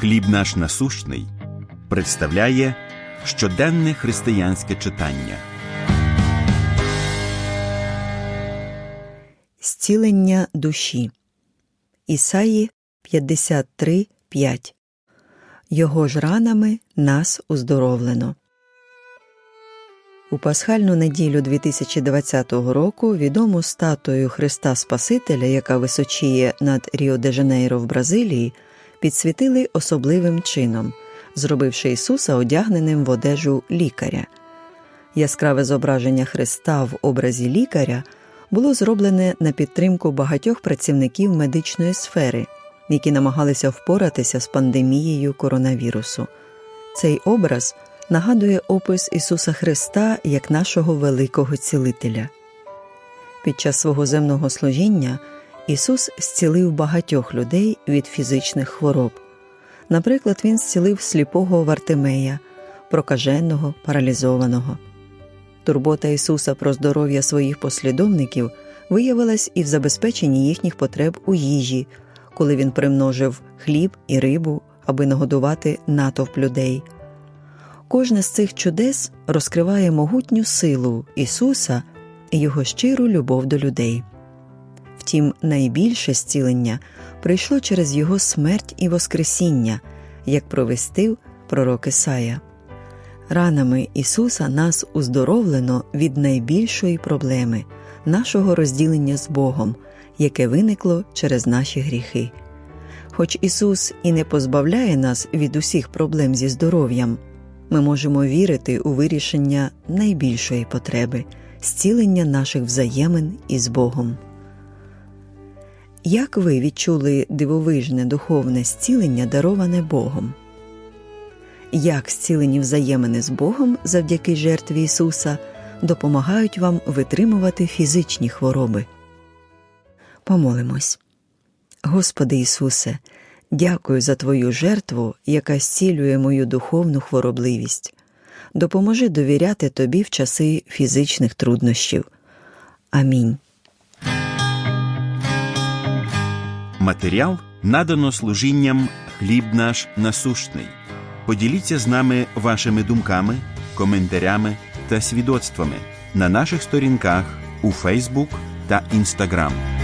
Хліб наш насущний представляє щоденне християнське читання. Зцілення душі. Ісаї 53.5 Його ж ранами нас уздоровлено. У пасхальну неділю 2020 року відому статую Христа Спасителя, яка височіє над Ріо де Жанейро в Бразилії, підсвітили особливим чином, зробивши Ісуса одягненим в одежу лікаря. Яскраве зображення Христа в образі лікаря було зроблене на підтримку багатьох працівників медичної сфери, які намагалися впоратися з пандемією коронавірусу. Цей образ нагадує опис Ісуса Христа як нашого великого цілителя. Під час свого земного служіння Ісус зцілив багатьох людей від фізичних хвороб. Наприклад, Він зцілив сліпого Вартимея, прокаженого, паралізованого. Турбота Ісуса про здоров'я своїх послідовників виявилась і в забезпеченні їхніх потреб у їжі, коли він примножив хліб і рибу, аби нагодувати натовп людей. Кожне з цих чудес розкриває могутню силу Ісуса і Його щиру любов до людей. Втім, найбільше зцілення прийшло через Його смерть і Воскресіння, як провестив пророк Ісая. Ранами Ісуса нас уздоровлено від найбільшої проблеми нашого розділення з Богом, яке виникло через наші гріхи. Хоч Ісус і не позбавляє нас від усіх проблем зі здоров'ям, ми можемо вірити у вирішення найбільшої потреби зцілення наших взаємин із Богом. Як ви відчули дивовижне духовне зцілення, дароване Богом? Як зцілені взаємини з Богом завдяки жертві Ісуса допомагають вам витримувати фізичні хвороби? Помолимось. Господи Ісусе, дякую за Твою жертву, яка зцілює мою духовну хворобливість. Допоможи довіряти Тобі в часи фізичних труднощів. Амінь. Матеріал надано служінням хліб наш насущний. Поділіться з нами вашими думками, коментарями та свідоцтвами на наших сторінках у Фейсбук та Інстаграм.